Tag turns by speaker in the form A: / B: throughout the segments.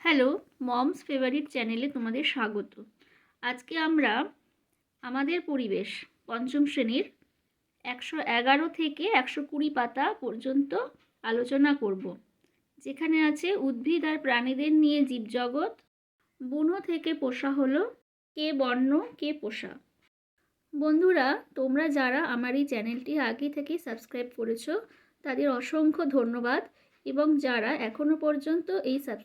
A: Hello, moms favourite চ্যানেলে তোমাদের স্বাগত। আজকে আমরা আমাদের পরিবেশ পঞ্চম শ্রেণির একশো এগারো থেকে একশো কুড়ি পাতা পর্যন্ত আলোচনা করব। যেখানে আছে উদ্ভিদ আর প্রাণীদের নিয়ে জীবজগৎ, বুনো থেকে পোষা হলো, কে বর্ণ, কে পোষা। বন্ধুরা, তোমরা যারা আমার এই চ্যানেলটি আগে থেকে সাবস্ক্রাইব করেছ, তাদের অসংখ্য ধন্যবাদ এবং যারা এখনও পর্যন্ত এই সাব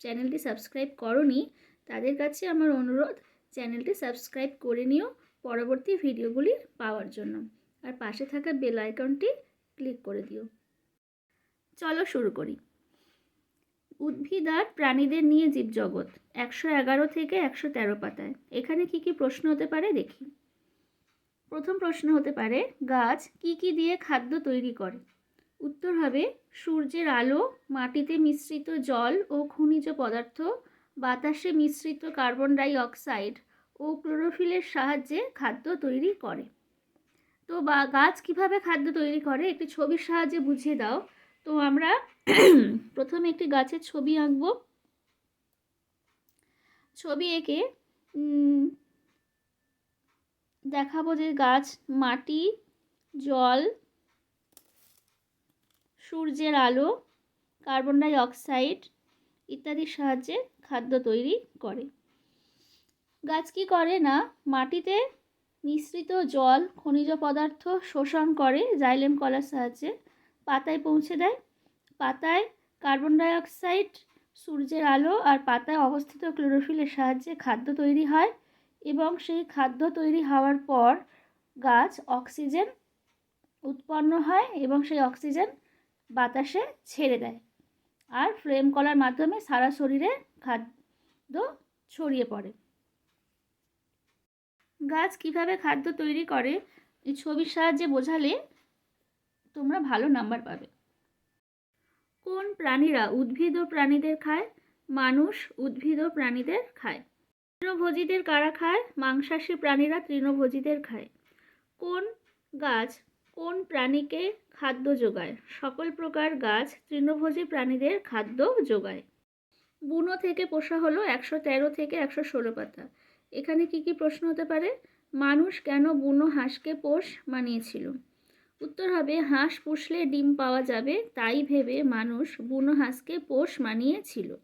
A: চ্যানেলটি সাবস্ক্রাইব করনি, তাদের কাছে আমার অনুরোধ, চ্যানেলটি সাবস্ক্রাইব করে নিও পরবর্তী ভিডিওগুলি পাওয়ার জন্য। আর পাশে থাকা বেল আইকনটি ক্লিক করে দিও। চলো শুরু করি। উদ্ভিদ আর প্রাণীদের নিয়ে জীবজগৎ, একশো এগারো থেকে একশো তেরো পাতায়। এখানে কি কি প্রশ্ন হতে পারে দেখি। প্রথম প্রশ্ন হতে পারে, গাছ কি কি দিয়ে খাদ্য তৈরি করে? উত্তর হবে, সূর্যের আলো, মাটিতে মিশ্রিত জল ও খনিজ পদার্থ, বাতাসে মিশ্রিত কার্বন ডাই অক্সাইড ও ক্লোরোফিলের সাহায্যে খাদ্য তৈরি করে। তো বা, গাছ কীভাবে খাদ্য তৈরি করে? একটি ছবির সাহায্যে বুঝিয়ে দাও। তো আমরা প্রথমে একটি গাছের ছবি আঁকব। ছবি এঁকে দেখাবো যে গাছ, মাটি, জল সূর্যের আলো কার্বন ডাই অক্সাইড ইত্যাদির সাহায্যে খাদ্য তৈরি করে। গাছ কি করে না? মাটিতে মিশ্রিত জল, খনিজ পদার্থ শোষণ করে জাইলেম কলার সাহায্যে পাতায় পৌঁছে দেয়। পাতায় কার্বন ডাই অক্সাইড সূর্যের আলো আর পাতায় অবস্থিত ক্লোরোফিলের সাহায্যে খাদ্য তৈরি হয় এবং সেই খাদ্য তৈরি হওয়ার পর গাছ অক্সিজেন উৎপন্ন হয় এবং সেই অক্সিজেন বাতাসে ছেড়ে দেয়। আর ফ্লেম কলার মাধ্যমে সারা শরীরে খাদ্য ছড়িয়ে পড়ে। গাছ কীভাবে খাদ্য তৈরি করে, এই ছবির সাহায্যে বোঝালে তোমরা ভালো নাম্বার পাবে। কোন প্রাণীরা উদ্ভিদ ও প্রাণীদের খায়, মানুষ উদ্ভিদ ও প্রাণীদের খায়? তৃণভোজীদের কারা খায়, মাংসাশী প্রাণীরা তৃণভোজীদের খায়? কোন গাছ কোন প্রাণীকে খাদ্য যোগায়? সকল প্রকার গাছ তৃণভোজী প্রাণীদের খাদ্য যোগায়। বুনো থেকে পোষা হলো একশো তেরো থেকে একশো ষোলো পাতা। এখানে কি কি প্রশ্ন হতে পারে? মানুষ কেন বুনো হাঁসকে পোষ মানিয়েছিল? উত্তর হবে, হাঁস পুষলে ডিম পাওয়া যাবে, তাই ভেবে মানুষ বুনো হাঁসকে পোষ মানিয়েছিল।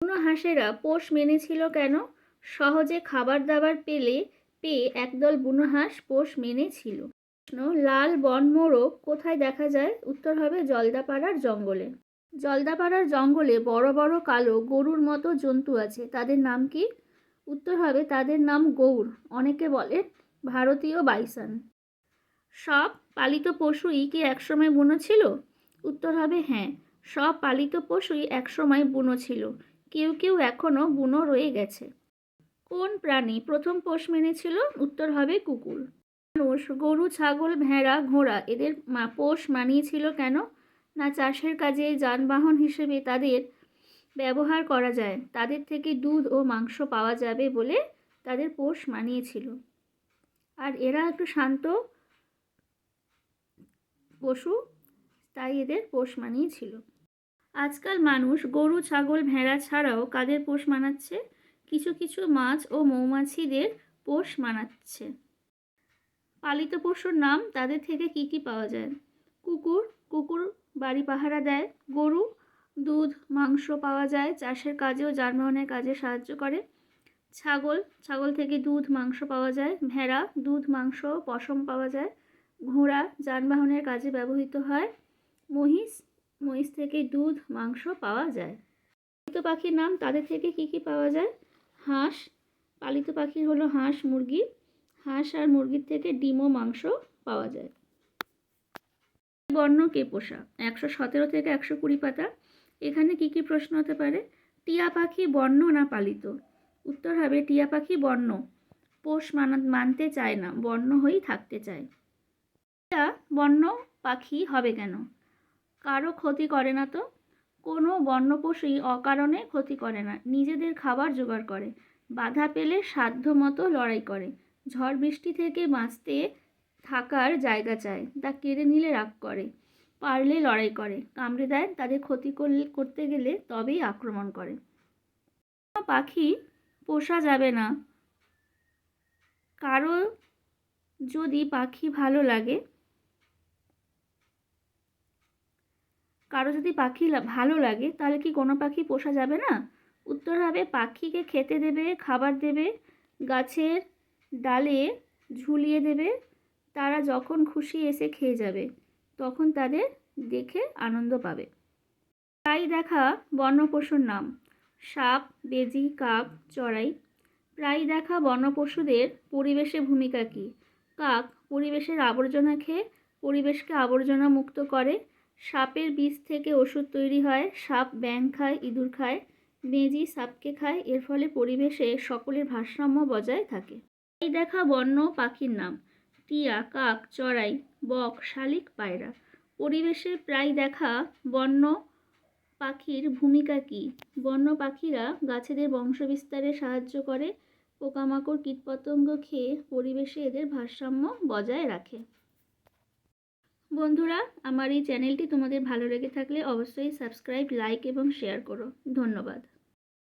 A: বুনো হাঁসেরা পোষ মেনেছিল কেন? সহজে খাবার দাবার পেলে, পেয়ে একদল বুনো হাঁস পোষ মেনেছিল। লাল বন মোরগ কোথায় দেখা যায়? উত্তর হবে জলদাপাড়ার জঙ্গলে। জলদাপাড়ার জঙ্গলে বড় বড় কালো গরুর মতো জন্তু আছে। তাদের নাম কি? উত্তর হবে তাদের নাম গৌর। অনেকে বলে ভারতীয় বাইসান। সব পালিত পশুই কি একসময় বুনো ছিল? উত্তর হবে হ্যাঁ সব পালিত পশুই একসময় বুনো ছিল। কেউ কেউ এখনও বুনো রয়ে গেছে। কোন প্রাণী প্রথম পোষ মেনেছিল? উত্তর হবে কুকুর। মানুষ, গরু, ছাগল, ভেড়া, ঘোড়া, এদের পোষ মানিয়েছিল কেন? না চাষের কাজে যানবাহন হিসেবে তাদের ব্যবহার করা যায়? তাদের থেকে দুধ ও মাংস পাওয়া যাবে বলে তাদের পোষ মানিয়েছিল। আর এরা একটু শান্ত পশু, তাই এদের পোষ মানিয়েছিল। আজকাল মানুষ গরু, ছাগল, ভেড়া ছাড়াও কাদের পোষ মানাচ্ছে? কিছু কিছু মাছ ও মৌমাছিদের পোষ মানাচ্ছে। পালিত পশুর নাম তাদের থেকে কি কি পাওয়া যায়? কুকুর কুকুর বাড়ি পাহারা দেয়। গরু, দুধ, মাংস পাওয়া যায়। চাষের কাজেও যানবাহনের কাজে সাহায্য করে। ছাগল ছাগল থেকে দুধ, মাংস পাওয়া যায়। ভেড়া, দুধ, মাংস, পশম পাওয়া যায়। ঘোড়া যানবাহনের কাজে ব্যবহৃত হয়। মহিষ মহিষ থেকে দুধ, মাংস পাওয়া যায়। পালিত পাখির নাম তাদের থেকে কি কি পাওয়া যায়? হাঁস, পালিত পাখির হলো হাঁস, মুরগি। হাঁস আর মুরগির থেকে ডিম ও মাংস পাওয়া যায়। বর্ণ কে পোষা? একশো সতেরো থেকে একশো কুড়ি পাতা। এখানে কি কি প্রশ্ন হতে পারে? টিয়া পাখি বর্ণ না পালিত? উত্তর হবে টিয়া পাখি বর্ণ। পোষ মানা মানতে চায় না, বর্ণ হয়েই থাকতে চায়। টিয়া বর্ণ পাখি হবে কেন? কারও ক্ষতি করে না তো? কোনো বন্য পশুই অকারণে ক্ষতি করে না, নিজেদের খাবার জোগাড় করে। বাধা পেলে সাধ্য মতো লড়াই করে। ঝড় বৃষ্টি থেকে বাঁচতে থাকার জায়গা চায়। তা কেড়ে নিলে রাগ করে, পারলে লড়াই করে। কামড়ে দেয় তাদের ক্ষতি করতে গেলে তবেই আক্রমণ করে। পাখি পোষা যাবে না। কারও যদি পাখি ভালো লাগে, কারও যদি পাখি ভালো লাগে, তাহলে কি কোনো পাখি পোষা যাবে না? উত্তর হবে, পাখিকে খেতে দেবে, খাবার দেবে, গাছের ডালে ঝুলিয়ে দেবে। তারা যখন খুশি এসে খেয়ে যাবে, তখন তাদের দেখে আনন্দ পাবে। প্রায় দেখা বন্যপশুর নাম। সাপ, বেজি, কাক, চড়াই। প্রায় দেখা বন্যপশুদের পরিবেশে ভূমিকা কী? কাক পরিবেশের আবর্জনা খেয়ে পরিবেশকে আবর্জনা মুক্ত করে। সাপের বীজ থেকে ওষুধ তৈরি হয়, সাপ ব্যাং খায়, ইঁদুর খায়, বেজি সাপকে খায়। এর ফলে পরিবেশে সকলের ভারসাম্য বজায় থাকে। এই দেখা বন্য পাখির নাম। টিয়া, কাক, চড়াই, বক, শালিক, পায়রা। পরিবেশে প্রায় দেখা বন্য পাখির ভূমিকা কী? বন্য পাখিরা গাছেদের বংশবিস্তারে সাহায্য করে, পোকামাকড়, কীটপতঙ্গ খেয়ে পরিবেশে এদের ভারসাম্য বজায় রাখে। বন্ধুরা, আমার এই চ্যানেলটি তোমাদের ভালো লেগে থাকলে অবশ্যই সাবস্ক্রাইব, লাইক এবং শেয়ার করো। ধন্যবাদ।